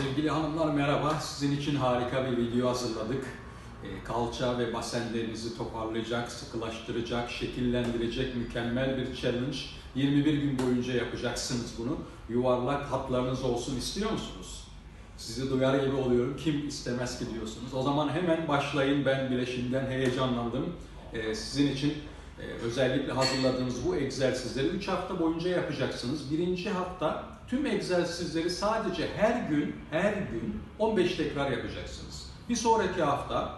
Sevgili hanımlar merhaba. Sizin için harika bir video hazırladık. Ee, Kalça ve basenlerinizi toparlayacak, sıkılaştıracak, şekillendirecek mükemmel bir challenge. 21 gün boyunca yapacaksınız bunu. Yuvarlak hatlarınız olsun istiyor musunuz? Sizi duyar gibi oluyorum. Kim istemez ki diyorsunuz. O zaman hemen başlayın. Ben bile şimdiden heyecanlandım. Ee, Sizin için özellikle hazırladığınız bu egzersizleri 3 hafta boyunca yapacaksınız. Birinci hafta tüm egzersizleri sadece her gün, her gün 15 tekrar yapacaksınız. Bir sonraki hafta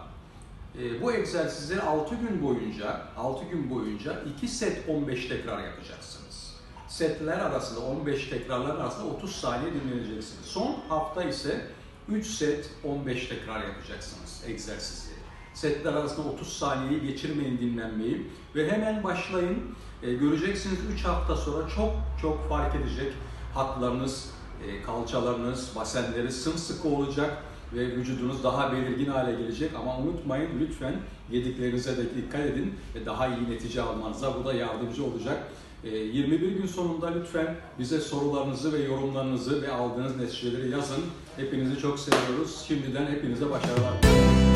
e, bu egzersizleri 6 gün boyunca, 6 gün boyunca 2 set 15 tekrar yapacaksınız. Setler arasında 15 tekrarlar arasında 30 saniye dinleneceksiniz. Son hafta ise 3 set 15 tekrar yapacaksınız egzersizleri. Setler arasında 30 saniyeyi geçirmeyin dinlenmeyi ve hemen başlayın. E, göreceksiniz 3 hafta sonra çok çok fark edecek hatlarınız, e, kalçalarınız, basenleri sımsıkı olacak ve vücudunuz daha belirgin hale gelecek ama unutmayın lütfen yediklerinize de dikkat edin ve daha iyi netice almanıza bu da yardımcı olacak. E, 21 gün sonunda lütfen bize sorularınızı ve yorumlarınızı ve aldığınız neticeleri yazın. Hepinizi çok seviyoruz. Şimdiden hepinize başarılar.